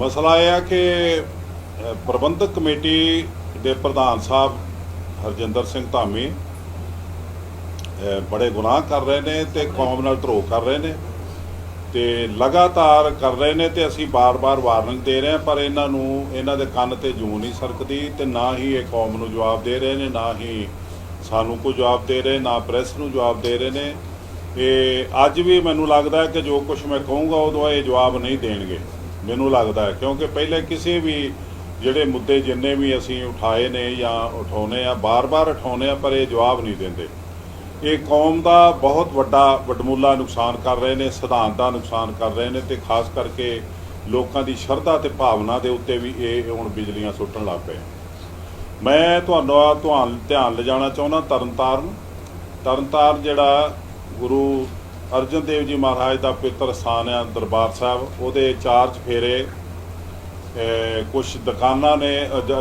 ਮਸਲਾ ਇਹ ਆ ਕਿ ਪ੍ਰਬੰਧਕ ਕਮੇਟੀ ਦੇ ਪ੍ਰਧਾਨ ਸਾਹਿਬ ਹਰਜਿੰਦਰ ਸਿੰਘ ਧਾਮੀ ਬੜੇ ਗੁਨਾਹ ਕਰ ਰਹੇ ਨੇ ਤੇ ਕੌਮ ਨਾਲ ਧਰੋਹ ਕਰ ਰਹੇ ਨੇ ਤੇ ਲਗਾਤਾਰ ਕਰ ਰਹੇ ਨੇ ਤੇ ਅਸੀਂ ਬਾਰ-ਬਾਰ ਵਾਰਨਿੰਗ ਦੇ ਰਹੇ ਹਾਂ, ਪਰ ਇਹਨਾਂ ਨੂੰ, ਇਹਨਾਂ ਦੇ ਕੰਨ ਤੇ ਜੂੰ ਨਹੀਂ ਸਰਕਦੀ ਤੇ ਨਾ ਹੀ ਇਹ ਕੌਮ ਨੂੰ ਜਵਾਬ ਦੇ ਰਹੇ ਨੇ, ਨਾ ਹੀ ਸਾਨੂੰ ਕੋਈ ਜਵਾਬ ਦੇ ਰਹੇ, ਨਾ ਪ੍ਰੈਸ ਨੂੰ ਜਵਾਬ ਦੇ ਰਹੇ ਨੇ। ਇਹ ਅੱਜ ਵੀ ਮੈਨੂੰ ਲੱਗਦਾ ਕਿ ਜੋ ਕੁਝ ਮੈਂ ਕਹੂੰਗਾ, ਉਦੋਂ ਇਹ ਜਵਾਬ ਨਹੀਂ ਦੇਣਗੇ। ਮੈਨੂੰ ਲੱਗਦਾ ਹੈ, ਕਿਉਂਕਿ ਪਹਿਲੇ ਕਿਸੇ ਵੀ ਜਿਹੜੇ ਮੁੱਦੇ ਜਿੰਨੇ ਵੀ ਅਸੀਂ ਉਠਾਏ ਨੇ ਜਾਂ ਉਠਾਉਨੇ ਆ, ਬਾਰ-ਬਾਰ ਉਠਾਉਨੇ ਆ, ਪਰ ਇਹ ਜਵਾਬ ਨਹੀਂ ਦਿੰਦੇ। ਇਹ ਕੌਮ ਦਾ ਬਹੁਤ ਵੱਡਾ ਵਡਮੁੱਲਾ ਨੁਕਸਾਨ ਕਰ ਰਹੇ ਨੇ, ਸਿਧਾਂਤ ਦਾ ਨੁਕਸਾਨ ਕਰ ਰਹੇ ਨੇ ਤੇ ਖਾਸ ਕਰਕੇ ਲੋਕਾਂ ਦੀ ਸ਼ਰਧਾ ਤੇ ਭਾਵਨਾ ਦੇ ਉੱਤੇ ਵੀ ਇਹ ਹੁਣ ਬਿਜਲੀਆਂ ਸੁੱਟਣ ਲੱਗ ਪਏ। ਮੈਂ ਤੁਹਾਨੂੰ ਤੁਹਾਨੂੰ ਧਿਆਨ ਲਿਜਾਣਾ ਚਾਹੁੰਦਾ ਤਰਨਤਾਰਨ। ਤਰਨਤਾਰਨ ਜਿਹੜਾ ਗੁਰੂ ਅਰਜਨ ਦੇਵ ਜੀ ਮਹਾਰਾਜ ਦਾ ਪਵਿੱਤਰ ਸਥਾਨ ਆ ਦਰਬਾਰ ਸਾਹਿਬ। ਉਹਦੇ ਚਾਰ ਫੇਰੇ ਕੁਝ ਦੁਕਾਨਾਂ ਨੇ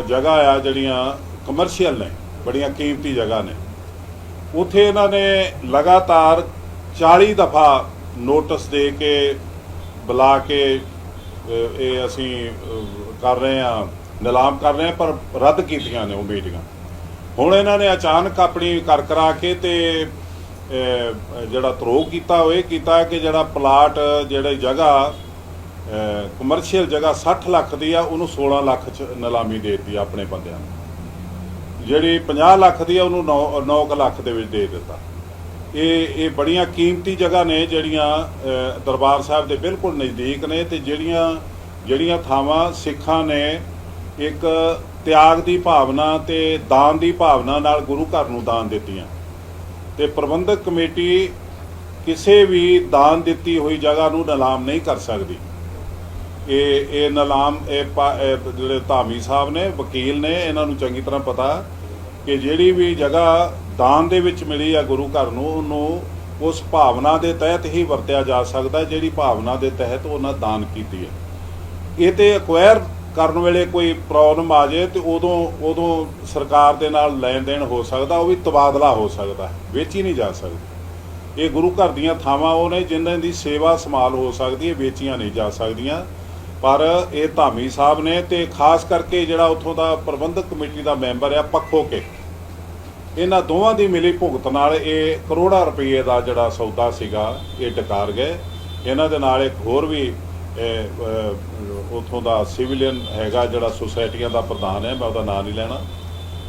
ਜਗ੍ਹਾ ਆ ਜਿਹੜੀਆਂ ਕਮਰਸ਼ੀਅਲ ਨੇ, ਬੜੀਆਂ ਕੀਮਤੀ ਜਗ੍ਹਾ ਨੇ। ਉਥੇ ਇਹਨਾਂ ਨੇ ਲਗਾਤਾਰ 40 ਦਫਾ ਨੋਟਿਸ ਦੇ ਕੇ, ਬੁਲਾ ਕੇ ਇਹ ਅਸੀਂ ਕਰ ਰਹੇ ਹਾਂ, ਨਿਲਾਮ ਕਰ ਰਹੇ ਹਾਂ, ਪਰ ਰੱਦ ਕੀਤੀਆਂ ਨੇ ਉਹ ਮੀਟਿੰਗਾਂ ਹੁਣ ਇਹਨਾਂ ਨੇ ਅਚਾਨਕ ਆਪਣੀ ਕਰ ਕਰਾ ਕੇ ਤੇ ਜਿਹੜਾ ਧਰੋਹ ਕੀਤਾ, ਉਹ ਇਹ ਕੀਤਾ ਕਿ ਜਿਹੜਾ ਪਲਾਟ, ਜਿਹੜੇ ਜਗ੍ਹਾ ਕਮਰਸ਼ੀਅਲ ਜਗ੍ਹਾ 60 ਲੱਖ ਦੀ ਆ, ਉਹਨੂੰ 16 ਲੱਖ ਚ ਨਿਲਾਮੀ ਦੇ ਦਿੱਤੀ ਆਪਣੇ ਬੰਦਿਆਂ ਨੂੰ। ਜਿਹੜੀ 50 ਲੱਖ ਦੀ ਆ, ਉਹਨੂੰ 9 9 ਲੱਖ ਦੇ ਵਿੱਚ ਦੇ ਦਿੱਤਾ। ਇਹ ਇਹ ਬੜੀਆਂ ਕੀਮਤੀ ਜਗ੍ਹਾ ਨੇ ਜਿਹੜੀਆਂ ਦਰਬਾਰ ਸਾਹਿਬ ਦੇ ਬਿਲਕੁਲ ਨਜ਼ਦੀਕ ਨੇ ਤੇ ਜਿਹੜੀਆਂ ਜਿਹੜੀਆਂ ਥਾਵਾਂ ਸਿੱਖਾਂ ਨੇ ਇੱਕ ਤਿਆਗ ਦੀ ਭਾਵਨਾ ਤੇ ਦਾਨ ਦੀ ਭਾਵਨਾ ਨਾਲ ਗੁਰੂ ਘਰ ਨੂੰ ਦਾਨ ਦਿੱਤੀਆਂ। ਤੇ ਪ੍ਰਬੰਧਕ ਕਮੇਟੀ ਕਿਸੇ ਵੀ ਦਾਨ ਦਿੱਤੀ ਹੋਈ ਜਗ੍ਹਾ ਨੂੰ ਨਿਲਾਮ ਨਹੀਂ ਕਰ ਸਕਦੀ। ਇਹ ਇਹ ਨਿਲਾਮ, ਇਹ ਪਾ- ਜਿਹੜੇ ਧਾਮੀ ਸਾਹਿਬ ਨੇ, ਵਕੀਲ ਨੇ, ਇਹਨਾਂ ਨੂੰ ਚੰਗੀ ਤਰ੍ਹਾਂ ਪਤਾ ਕਿ ਜਿਹੜੀ ਵੀ ਜਗ੍ਹਾ ਦਾਨ ਦੇ ਵਿੱਚ ਮਿਲੀ ਆ ਗੁਰੂ ਘਰ ਨੂੰ, ਉਹਨੂੰ ਉਸ ਭਾਵਨਾ ਦੇ ਤਹਿਤ ਹੀ ਵਰਤਿਆ ਜਾ ਸਕਦਾ ਜਿਹੜੀ ਭਾਵਨਾ ਦੇ ਤਹਿਤ ਉਹਨਾਂ ਦਾਨ ਕੀਤੀ ਹੈ। ਇਹ ਤੇ ਐਕਵਾਇਰ ਕਰਨ ਵੇਲੇ ਕੋਈ ਪ੍ਰੋਬਲਮ ਆ ਜਾਏ ਤੇ ਉਦੋਂ ਉਦੋਂ ਸਰਕਾਰ ਦੇ ਨਾਲ ਲੈਣ ਦੇਣ ਹੋ ਸਕਦਾ, ਉਹ ਵੀ ਤਬਾਦਲਾ ਹੋ ਸਕਦਾ, ਵੇਚੀ ਨਹੀਂ ਜਾ ਸਕਦੀ। ਇਹ ਗੁਰੂ ਘਰ ਦੀਆਂ ਥਾਵਾਂ ਉਹ ਨੇ ਜਿਨ੍ਹਾਂ ਦੀ ਸੇਵਾ ਸੰਭਾਲ ਹੋ ਸਕਦੀ ਹੈ, ਵੇਚੀਆਂ ਨਹੀਂ ਜਾ ਸਕਦੀਆਂ। ਪਰ ਇਹ ਧਾਮੀ ਸਾਹਿਬ ਨੇ ਤੇ ਖਾਸ ਕਰਕੇ ਜਿਹੜਾ ਉੱਥੋਂ ਦਾ ਪ੍ਰਬੰਧਕ ਕਮੇਟੀ ਦਾ ਮੈਂਬਰ ਆ, ਪੱਖੋ ਕੇ। ਇਹਨਾਂ ਦੋਵਾਂ ਦੀ ਮਿਲੀ ਭੁਗਤ ਨਾਲ ਇਹ ਕਰੋੜਾਂ ਰੁਪਏ ਦਾ ਜਿਹੜਾ ਸੌਦਾ ਸੀਗਾ, ਇਹ ਡਕਾਰ ਗਏ। ਇਹਨਾਂ ਦੇ ਨਾਲ ਇੱਕ ਹੋਰ ਵੀ ਉੱਥੋਂ ਦਾ ਸਿਵਲੀਅਨ ਹੈਗਾ ਜਿਹੜਾ ਸੁਸਾਇਟੀਆਂ ਦਾ ਪ੍ਰਧਾਨ ਹੈ, ਮੈਂ ਉਹਦਾ ਨਾਂ ਨਹੀਂ ਲੈਣਾ।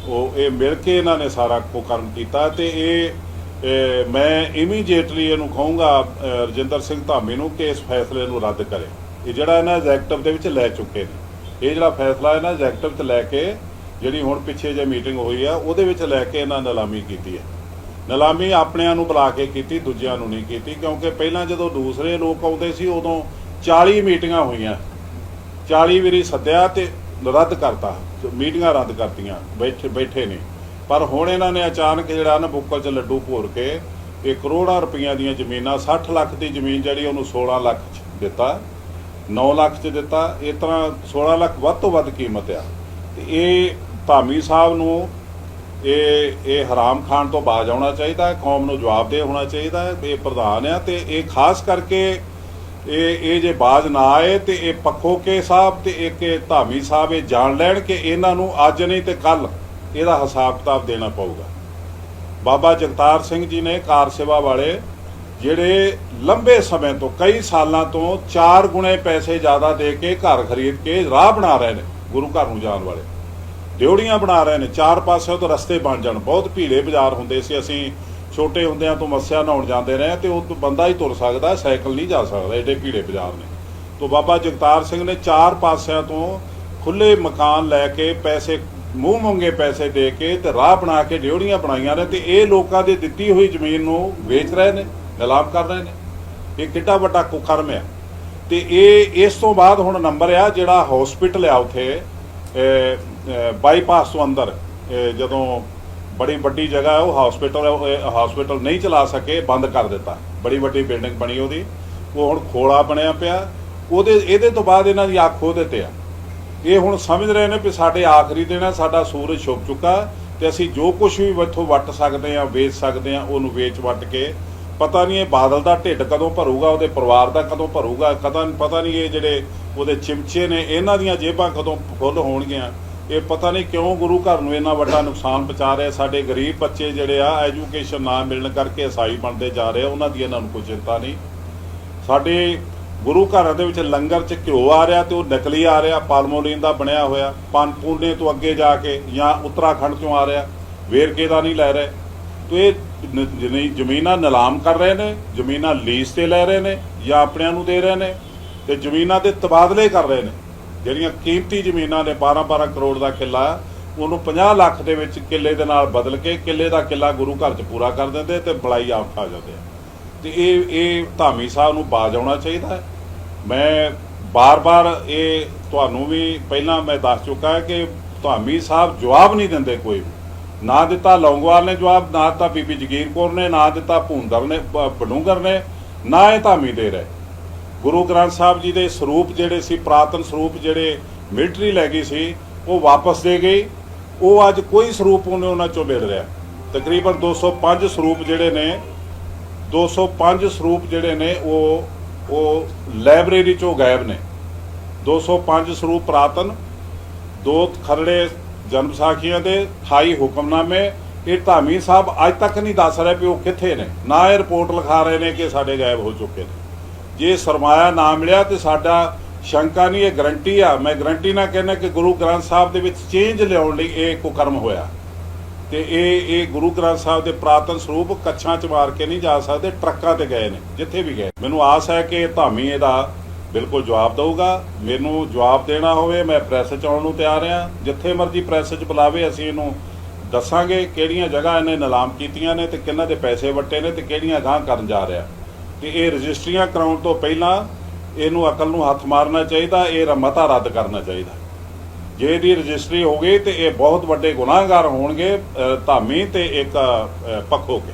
ਉਹ, ਇਹ ਮਿਲ ਕੇ ਇਹਨਾਂ ਨੇ ਸਾਰਾ ਕੁਕਰਮ ਕੀਤਾ ਤੇ ਇਹ ਮੈਂ ਇਮੀਡੀਏਟਲੀ ਇਹਨੂੰ ਕਹੂੰਗਾ ਰਜਿੰਦਰ ਸਿੰਘ ਧਾਮੀ ਨੂੰ ਕਿ ਇਸ ਫੈਸਲੇ ਨੂੰ ਰੱਦ ਕਰੇ। ਇਹ ਜਿਹੜਾ ਇਹਨਾਂ ਐਗਜ਼ੈਕਟਿਵ ਦੇ ਵਿੱਚ ਲੈ ਚੁੱਕੇ ਨੇ। ਇਹ ਜਿਹੜਾ ਫੈਸਲਾ ਇਹਨਾਂ ਐਗਜ਼ੈਕਟਿਵ 'ਚ ਲੈ ਕੇ ਜਿਹੜੀ ਹੁਣ ਪਿੱਛੇ ਜੇ ਮੀਟਿੰਗ ਹੋਈ ਆ, ਉਹਦੇ ਵਿੱਚ ਲੈ ਕੇ ਇਹਨਾਂ ਨਿਲਾਮੀ ਕੀਤੀ ਹੈ। ਨਿਲਾਮੀ ਆਪਣਿਆਂ ਨੂੰ ਬੁਲਾ ਕੇ ਕੀਤੀ, ਦੂਜਿਆਂ ਨੂੰ ਨਹੀਂ ਕੀਤੀ, ਕਿਉਂਕਿ ਪਹਿਲਾਂ ਜਦੋਂ ਦੂਸਰੇ ਲੋਕ ਆਉਂਦੇ ਸੀ, ਉਦੋਂ 40 ਮੀਟਿੰਗਾਂ ਹੋਈਆਂ। 40 ਵਾਰੀ ਸੱਦਿਆ ਤੇ ਰੱਦ ਕਰਤਾ। ਮੀਟਿੰਗਾਂ ਰੱਦ ਕਰਤੀਆਂ। ਬੈਠੇ ਬੈਠੇ ਨੇ। ਪਰ ਹੁਣ ਇਹਨਾਂ ਨੇ ਅਚਾਨਕ ਜਿਹੜਾ ਨਾ ਬੁੱਕਲ 'ਚ ਲੱਡੂ ਭੋਰ ਕੇ ਇਹ ਕਰੋੜਾਂ ਰੁਪਈਆਂ ਦੀਆਂ ਜ਼ਮੀਨਾਂ 60 ਲੱਖ ਦੀ ਜ਼ਮੀਨ ਜਿਹੜੀ ਉਹਨੂੰ 16 ਲੱਖ 'ਚ ਦਿੱਤਾ। 9 ਲੱਖ 'ਚ ਦਿੱਤਾ। ਇਸ ਤਰ੍ਹਾਂ 16 ਲੱਖ ਵੱਧ ਤੋਂ ਵੱਧ ਕੀਮਤ ਆ। ਤੇ ਇਹ ਧਾਮੀ ਸਾਹਿਬ ਨੂੰ ਇਹ ਇਹ ਹਰਾਮ ਖਾਨ ਤੋਂ ਬਾਜ ਆਉਣਾ ਚਾਹੀਦਾ, ਕੌਮ ਨੂੰ ਜਵਾਬਦੇਹ ਹੋਣਾ ਚਾਹੀਦਾ, ਇਹ ਪ੍ਰਧਾਨ ਆ ਤੇ ਇਹ ਖਾਸ ਕਰਕੇ ਇਹ ਇਹ ਜੇ ਬਾਜ ਨਾ ਆਏ ਤੇ ਇਹ ਪੱਖੋ ਕੇ ਸਾਹਿਬ ਤੇ ਇੱਕ ਇਹ ਧਾਮੀ ਸਾਹਿਬ ਇਹ ਜਾਣ ਲੈਣ ਕਿ ਇਹਨਾਂ ਨੂੰ ਅੱਜ ਨਹੀਂ ਤੇ ਕੱਲ ਇਹਦਾ ਹਿਸਾਬ ਕਿਤਾਬ ਦੇਣਾ ਪਊਗਾ। ਬਾਬਾ ਜਗਤਾਰ ਸਿੰਘ ਜੀ ਨੇ ਕਾਰ ਸੇਵਾ ਵਾਲੇ ਜਿਹੜੇ ਲੰਬੇ ਸਮੇਂ ਤੋਂ, ਕਈ ਸਾਲਾਂ ਤੋਂ 4 ਗੁਣੇ ਪੈਸੇ ਜ਼ਿਆਦਾ ਦੇ ਕੇ ਘਰ ਖਰੀਦ ਕੇ ਰਾਹ ਬਣਾ ਰਹੇ ਨੇ, ਗੁਰੂ ਘਰ ਨੂੰ ਜਾਣ ਵਾਲੇ। ਡਿਉੜੀਆਂ ਬਣਾ ਰਹੇ ਨੇ, ਚਾਰ ਪਾਸੇ ਤੋਂ ਰਸਤੇ ਬਣ ਜਾਣ। ਬਹੁਤ ਭੀੜੇ ਬਾਜ਼ਾਰ ਹੁੰਦੇ ਸੀ ਅਸੀਂ ਛੋਟੇ ਹੁੰਦਿਆਂ ਤੋਂ ਮੱਸਿਆ ਨਹਾਉਣ ਜਾਂਦੇ ਰਹੇ ਤੇ ਉਹ ਬੰਦਾ ਹੀ ਤੁਰ ਸਕਦਾ, ਸਾਈਕਲ ਨਹੀਂ ਜਾ ਸਕਦਾ, ਏਡੇ ਭੀੜੇ ਬਾਜ਼ਾਰ ਨੇ। ਤੋਂ ਬਾਬਾ ਜਗਤਾਰ ਸਿੰਘ ਨੇ ਚਾਰ ਪਾਸਿਆਂ ਤੋਂ ਖੁੱਲੇ ਮਕਾਨ ਲੈ ਕੇ ਪੈਸੇ, ਮੂੰਹ ਮੰਗੇ ਪੈਸੇ ਦੇ ਕੇ ਤੇ ਰਾਹ ਬਣਾ ਕੇ ਡਿਉੜੀਆਂ ਬਣਾਈਆਂ ਨੇ ਤੇ ਇਹ ਲੋਕਾਂ ਦੀ ਦਿੱਤੀ ਹੋਈ ਜ਼ਮੀਨ ਨੂੰ ਵੇਚ ਰਹੇ ਨੇ ਨਿਲਾਮ ਕਰ ਰਹੇ ਨੇ। ਇਹ ਕਿੱਡਾ ਵੱਡਾ ਕੁਕਰਮ ਆ। ਤੇ ਇਹ, ਇਸ ਤੋਂ ਬਾਅਦ ਹੁਣ ਨੰਬਰ ਆ ਜਿਹੜਾ ਹਸਪੀਟਲ ਆ ਉਥੇ ਬਾਈਪਾਸ ਤੋਂ ਅੰਦਰ ਜਦੋਂ ਬੜੀ ਵੱਡੀ ਜਗ੍ਹਾ ਹੈ, ਉਹ ਹਸਪੀਟਲ ਹਸਪੀਟਲ ਨਹੀਂ ਚਲਾ ਸਕੇ, ਬੰਦ ਕਰ ਦਿੱਤਾ। ਬੜੀ ਵੱਡੀ ਬਿਲਡਿੰਗ ਬਣੀ ਉਹਦੀ। ਉਹ ਹੁਣ ਖੋਲਾ ਬਣਿਆ ਪਿਆ। ਉਹਦੇ, ਇਹਦੇ ਤੋਂ ਬਾਅਦ ਇਹਨਾਂ ਦੀ ਅੱਖ ਉਹਦੇ ਦਿੱਤੇ ਆ। ਇਹ ਹੁਣ ਸਮਝ ਰਹੇ ਨੇ ਵੀ ਸਾਡੇ ਆਖਰੀ ਦਿਨ ਹੈ, ਸਾਡਾ ਸੂਰਜ ਛੁਪ ਚੁੱਕਾ ਤੇ ਅਸੀਂ ਜੋ ਕੁਝ ਵੀ ਇੱਥੋਂ ਵੱਟ ਸਕਦੇ ਆ ਵੇਚ ਸਕਦੇ ਆ ਉਹਨੂੰ ਵੇਚ ਵੱਟ ਕੇ। ਪਤਾ ਨਹੀਂ ਇਹ ਬਾਦਲ ਦਾ ਢਿੱਡ ਕਦੋਂ ਭਰੂਗਾ, ਉਹਦੇ ਪਰਿਵਾਰ ਦਾ ਕਦੋਂ ਭਰੂਗਾ, ਕਦਾਂ ਪਤਾ ਨਹੀਂ ਇਹ ਜਿਹੜੇ ਉਹਦੇ ਚਿਮਚੇ ਨੇ, ਇਹਨਾਂ ਦੀਆਂ ਜੇਬਾਂ ਕਦੋਂ ਫੁੱਲ ਹੋਣਗੀਆਂ। ਇਹ ਪਤਾ ਨਹੀਂ ਕਿਉਂ ਗੁਰੂ ਘਰ ਨੂੰ ਇੰਨਾ ਵੱਡਾ ਨੁਕਸਾਨ ਪਹੁੰਚਾ ਰਿਹਾ ਸਾਡੇ ਗਰੀਬ ਬੱਚੇ ਜਿਹੜੇ ਆ ਐਜੂਕੇਸ਼ਨ ਨਾ ਮਿਲਣ ਕਰਕੇ ਈਸਾਈ ਬਣਦੇ ਜਾ ਰਹੇ ਉਹਨਾਂ ਦੀ ਇਹਨਾਂ ਨੂੰ ਕੋਈ ਚਿੰਤਾ ਨਹੀਂ। ਸਾਡੇ ਗੁਰੂ ਘਰਾਂ ਦੇ ਵਿੱਚ ਲੰਗਰ 'ਚ ਘਿਓ ਆ ਰਿਹਾ ਤੇ ਉਹ ਨਕਲੀ ਆ ਰਿਹਾ, ਪਾਲਮੋਲੀਨ ਦਾ ਬਣਿਆ ਹੋਇਆ। ਪਨਪੂਨੇ ਤੋਂ ਅੱਗੇ ਜਾ ਕੇ ਜਾਂ ਉੱਤਰਾਖੰਡ ਤੋਂ ਆ ਰਿਹਾ, ਵੇਰਕੇ ਦਾ ਨਹੀਂ ਲੈ ਰਹੇ। ਤੇ ਇਹ ਜ਼ਮੀਨਾਂ ਨਿਲਾਮ ਕਰ ਰਹੇ ਨੇ, ਜ਼ਮੀਨਾਂ ਲੀਜ਼ ਤੇ ਲੈ ਰਹੇ ਨੇ ਜਾਂ ਆਪਣਿਆਂ ਨੂੰ ਦੇ ਰਹੇ ਨੇ ਤੇ ਜ਼ਮੀਨਾਂ ਦੇ ਤਬਾਦਲੇ ਕਰ ਰਹੇ ਨੇ। ਜਿਹੜੀਆਂ ਕੀਮਤੀ ਜ਼ਮੀਨਾਂ ਨੇ 12-12 ਕਰੋੜ ਦਾ ਕਿੱਲਾ, ਉਹਨੂੰ 50 ਲੱਖ ਦੇ ਵਿੱਚ ਕਿੱਲੇ ਦੇ ਨਾਲ ਬਦਲ ਕੇ ਕਿੱਲੇ ਦਾ ਕਿੱਲਾ ਗੁਰੂ ਘਰ 'ਚ ਪੂਰਾ ਕਰ ਦਿੰਦੇ ਤੇ ਬੜਾਈ ਆਪ ਖਾ ਜਾਂਦੇ ਆ। ਤੇ ਇਹ ਇਹ ਧਾਮੀ ਸਾਹਿਬ ਨੂੰ ਬਾਜ ਆਉਣਾ ਚਾਹੀਦਾ ਹੈ। ਮੈਂ ਬਾਰ-ਬਾਰ ਇਹ ਤੁਹਾਨੂੰ ਵੀ ਪਹਿਲਾਂ ਮੈਂ ਦੱਸ ਚੁੱਕਾ ਕਿ ਧਾਮੀ ਸਾਹਿਬ ਜਵਾਬ ਨਹੀਂ ਦਿੰਦੇ ਕੋਈ ਵੀ। ਨਾ ਦਿੱਤਾ ਲੌਂਗਵਾਲ ਨੇ ਜਵਾਬ, ਨਾ ਦਿੱਤਾ ਬੀਬੀ ਜਗੀਰ ਕੌਰ ਨੇ, ਨਾ ਦਿੱਤਾ ਭੂੰਦਰ ਨੇ, ਬ- ਬਡੂੰਗਰ ਨੇ, ਨਾ ਇਹ ਧਾਮੀ ਦੇ ਰਹੇ। ਗੁਰੂ ਗ੍ਰੰਥ ਸਾਹਿਬ ਜੀ ਦੇ ਸਰੂਪ ਜਿਹੜੇ ਸੀ, ਪ੍ਰਾਤਨ ਸਰੂਪ ਜਿਹੜੇ ਮਿਲਟਰੀ ਲੈ ਗਈ ਸੀ, ਉਹ ਵਾਪਸ ਦੇ ਗਈ। ਉਹ ਅੱਜ ਕੋਈ ਸਰੂਪ ਉਹਨੇ ਉਹਨਾਂ ਚੋਂ ਮਿਲ ਰਿਹਾ। ਤਕਰੀਬਨ 205 ਸਰੂਪ ਜਿਹੜੇ ਨੇ 205 ਸਰੂਪ ਜਿਹੜੇ ਨੇ, ਉਹ ਉਹ ਲਾਇਬ੍ਰੇਰੀ ਚੋਂ ਗਾਇਬ ਨੇ। 205 ਸਰੂਪ ਪ੍ਰਾਤਨ, ਦੋ ਖਰੜੇ ਜਨਮ ਸਾਖੀਆਂ ਦੇ 28 ਹੁਕਮਨਾਮੇ। ਇਹ ਧਾਮੀ ਸਾਹਿਬ ਅੱਜ ਤੱਕ ਨਹੀਂ ਦੱਸ ਰਿਹਾ ਵੀ ਉਹ ਕਿੱਥੇ ਨੇ। ਨਾ ਇਹ ਰਿਪੋਰਟ ਲਿਖਾ ਰਹੇ ਨੇ ਕਿ ਸਾਡੇ ਗਾਇਬ ਹੋ ਚੁੱਕੇ ਨੇ। ਜੇ ਸਰਮਾਇਆ ਨਾ ਮਿਲਿਆ ਤੇ ਸਾਡਾ ਸ਼ੰਕਾ ਨਹੀਂ, ਇਹ ਗਰੰਟੀ ਆ। ਮੈਂ ਗਰੰਟੀ ਨਾਲ ਕਹਿੰਦਾ ਕਿ ਗੁਰੂ ਗ੍ਰੰਥ ਸਾਹਿਬ ਦੇ ਵਿੱਚ ਚੇਂਜ ਲਿਆਉਣ ਲਈ ਇਹ ਕੁਕਰਮ ਹੋਇਆ। ਤੇ ਇਹ ਇਹ ਗੁਰੂ ਗ੍ਰੰਥ ਸਾਹਿਬ ਦੇ ਪ੍ਰਾਤਨ ਸਰੂਪ ਕੱਛਾਂ ਚ ਮਾਰ ਕੇ ਨਹੀਂ ਜਾ ਸਕਦੇ, ਟਰੱਕਾਂ ਤੇ ਗਏ ਨੇ, ਜਿੱਥੇ ਵੀ ਗਏ। ਮੈਨੂੰ ਆਸ ਹੈ ਕਿ ਧਾਮੀ ਇਹਦਾ ਬਿਲਕੁਲ ਜਵਾਬ ਦਊਗਾ। ਮੈਨੂੰ ਜਵਾਬ ਦੇਣਾ ਹੋਵੇ, ਮੈਂ ਪ੍ਰੈਸ ਚ ਆਉਣ ਨੂੰ ਤਿਆਰ ਹਾਂ। ਜਿੱਥੇ ਮਰਜ਼ੀ ਪ੍ਰੈਸ ਚ ਬੁਲਾਵੇ, ਅਸੀਂ ਇਹਨੂੰ ਦੱਸਾਂਗੇ ਕਿਹੜੀਆਂ ਜਗ੍ਹਾ ਇਹਨੇ ਨਿਲਾਮ ਕੀਤੀਆਂ ਨੇ ਤੇ ਕਿਹਨਾਂ ਦੇ ਪੈਸੇ ਵੱਟੇ ਨੇ ਤੇ ਕਿਹੜੀਆਂ ਗਾਂ ਕਰਨ ਜਾ ਰਿਹਾ। ਕਿ ਇਹ ਰਜਿਸਟਰੀਆਂ ਕਰਾਉਣ ਤੋਂ ਪਹਿਲਾਂ ਇਹਨੂੰ ਅਕਲ ਨੂੰ ਹੱਥ ਮਾਰਨਾ ਚਾਹੀਦਾ, ਇਹ ਮਤਾ ਰੱਦ ਕਰਨਾ ਚਾਹੀਦਾ। ਜੇ ਇਹਦੀ ਰਜਿਸਟਰੀ ਹੋ ਗਈ ਤੇ ਇਹ ਬਹੁਤ ਵੱਡੇ ਗੁਨਾਹਗਾਰ ਹੋਣਗੇ ਧਾਮੀ ਤੇ ਇੱਕ ਪੱਖ ਹੋ ਕੇ।